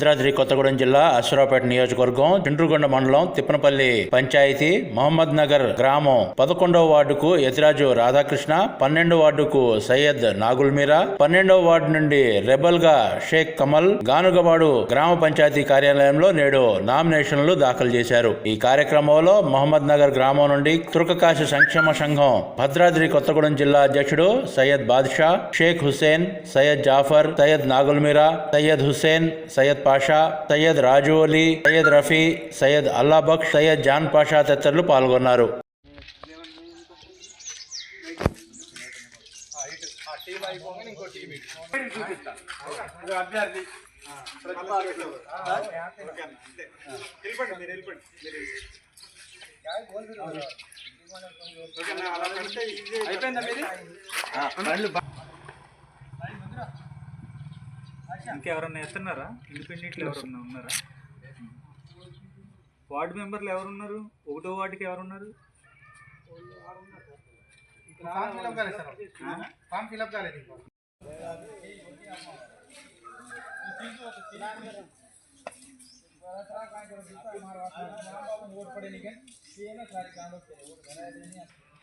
భద్రాద్రి కొత్తగూడెం జిల్లా అశ్వరావుపేట నియోజకవర్గం చిండ్రుగొండ మండలం తిప్పనపల్లి పంచాయతీ మహమ్మద్ నగర్ గ్రామం పదకొండవ వార్డుకు యతిరాజు రాధాకృష్ణ పన్నెండవ వార్డుకు సయ్యద్ నాగుల్ మీరా పన్నెండవ వార్డు నుండి రెబల్గా షేక్ కమల్ గానుగవాడు గ్రామ పంచాయతీ కార్యాలయంలో నేడు నామినేషన్లు దాఖలు చేశారు. ఈ కార్యక్రమంలో మహమ్మద్ నగర్ గ్రామం నుండి తుర్కకాశ సంక్షేమ సంఘం భద్రాద్రి కొత్తగూడెం జిల్లా అధ్యక్షుడు సయ్యద్ బాద్షా షేక్ హుసేన్ సయ్యద్ జాఫర్ సయ్యద్ నాగుల్మీరా సయ్యద్ హుసేన్ సయ్యద్ పాషా సయ్యద్ రాజు అలీ సయ్యద్ రఫీ సయ్యద్ అల్లాబక్ష్ సయ్యద్ జాన్ పాషా తదితరులు పాల్గొన్నారు ఇంకెవరన్నా ఎత్తున్నారా? ఇండిపెండెంట్లు ఎవరన్నా ఉన్నారా? వార్డు మెంబర్లు ఎవరున్నారు? ఒకటో వార్డుకి ఎవరున్నారు? ఫామ్ ఫిల్అప్ కాలేదు సార్. ఫామ్ ఫిల్అప్ కాలేదు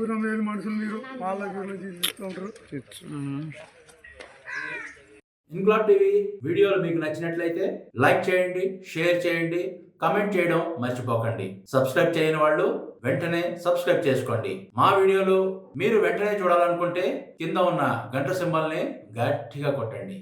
ఊరు మీద మనుషులు మీరు ఉంటారు. ఇంక్లాబ్ టీవీ వీడియోలు మీకు నచ్చినట్లయితే లైక్ చేయండి షేర్ చేయండి కమెంట్ చేయడం మర్చిపోకండి. సబ్స్క్రైబ్ చేయని వాళ్ళు వెంటనే సబ్స్క్రైబ్ చేసుకోండి. మా వీడియోలు మీరు వెంటనే చూడాలనుకుంటే కింద ఉన్న గంట సింబల్ని గట్టిగా కొట్టండి.